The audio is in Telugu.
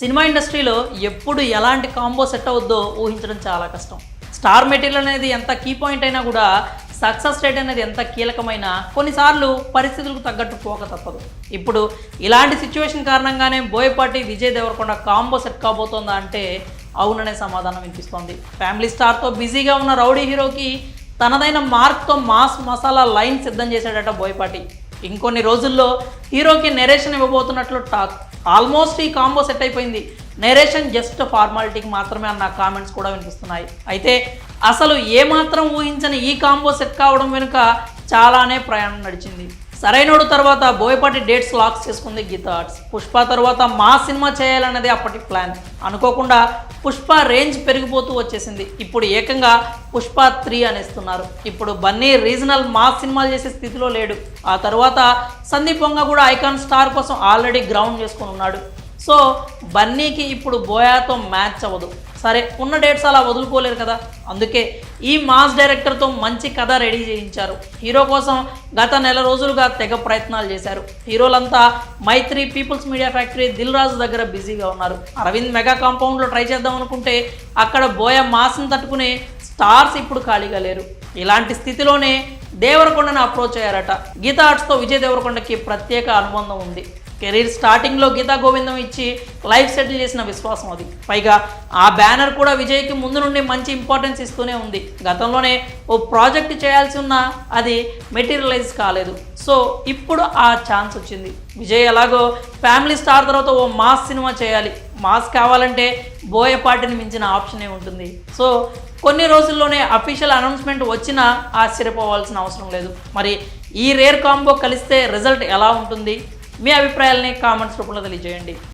సినిమా ఇండస్ట్రీలో ఎప్పుడు ఎలాంటి కాంబో సెట్ అవుద్దో ఊహించడం చాలా కష్టం. స్టార్ మెటీరియల్ అనేది ఎంత కీ పాయింట్ అయినా కూడా సక్సెస్ రేట్ అనేది ఎంత కీలకమైన కొన్నిసార్లు పరిస్థితులకు తగ్గట్టు పోక తప్పదు. ఇప్పుడు ఇలాంటి సిచ్యువేషన్ కారణంగానే బోయపాటి విజయ్ దేవరకొండ కాంబో సెట్ కాబోతోందా అంటే అవుననే సమాధానం వినిపిస్తోంది. ఫ్యామిలీ స్టార్తో బిజీగా ఉన్న రౌడీ హీరోకి తనదైన మార్క్తో మాస్ మసాలా లైన్ సిద్ధం చేశాడట బోయపాటి. ఇంకొన్ని రోజుల్లో హీరోకి నెరేషన్ ఇవ్వబోతున్నట్లు టాక్. ఆల్మోస్ట్ ఈ కాంబో సెట్ అయిపోయింది. నెరేషన్ జస్ట్ ఫార్మాలిటీకి మాత్రమే అన్న కామెంట్స్ కూడా వినిపిస్తున్నాయి. అయితే అసలు ఏమాత్రం ఊహించని ఈ కాంబో సెట్ కావడం వెనుక చాలానే ప్రయాణం నడిచింది. సరైనడు తర్వాత బోయపాటి డేట్స్ లాక్స్ చేసుకుంది గీతార్ట్స్ పుష్ప తర్వాత మా సినిమా చేయాలన్నది అప్పటి ప్లాన్. అనుకోకుండా పుష్ప రేంజ్ పెరిగిపోతూ వచ్చేసింది. ఇప్పుడు ఏకంగా పుష్ప త్రీ అనేస్తున్నారు. ఇప్పుడు బన్నీ రీజనల్ మా సినిమాలు చేసే స్థితిలో లేడు. ఆ తర్వాత సందీప్ వంగ కూడా ఐకాన్ స్టార్ కోసం ఆల్రెడీ గ్రౌండ్ చేసుకుని ఉన్నాడు. సో బన్నీకి ఇప్పుడు బోయాతో మ్యాచ్ అవ్వదు. సరే ఉన్న డేట్స్ అలా వదులుకోలేరు కదా. అందుకే ఈ మాస్ డైరెక్టర్తో మంచి కథ రెడీ చేయించారు. హీరో కోసం గత నెల రోజులుగా తెగ ప్రయత్నాలు చేశారు. హీరోలంతా Mythri peoples media factory Dil Raju దగ్గర బిజీగా ఉన్నారు. అరవింద్ మెగా కాంపౌండ్లో ట్రై చేద్దాం అనుకుంటే అక్కడ బోయ మాస్ని తట్టుకునే స్టార్స్ ఇప్పుడు ఖాళీగా లేరు. ఇలాంటి స్థితిలోనే దేవరకొండను అప్రోచ్ అయ్యారట. గీతా ఆర్ట్స్తో విజయ్ దేవరకొండకి ప్రత్యేక అనుబంధం ఉంది. కెరీర్ స్టార్టింగ్లో గీతా గోవిందం ఇచ్చి లైఫ్ సెటిల్ చేసిన విశ్వాసం అది. పైగా ఆ బ్యానర్ కూడా విజయ్కి ముందు నుండి మంచి ఇంపార్టెన్స్ ఇస్తూనే ఉంది. గతంలోనే ఓ ప్రాజెక్ట్ చేయాల్సి ఉన్నా అది మెటీరియలైజ్ కాలేదు. సో ఇప్పుడు ఆ ఛాన్స్ వచ్చింది. విజయ్ ఎలాగో ఫ్యామిలీ స్టార్ తర్వాత ఓ మాస్ సినిమా చేయాలి. మాస్ కావాలంటే బోయపాటిని మించిన ఆప్షనే ఉంటుంది. సో కొన్ని రోజుల్లోనే అఫీషియల్ అనౌన్స్మెంట్ వచ్చినా ఆశ్చర్యపోవాల్సిన అవసరం లేదు. మరి ఈ రేర్ కాంబో కలిస్తే రిజల్ట్ ఎలా ఉంటుంది? మీ అభిప్రాయాలని కామెంట్స్ రూపంలో తెలియజేయండి.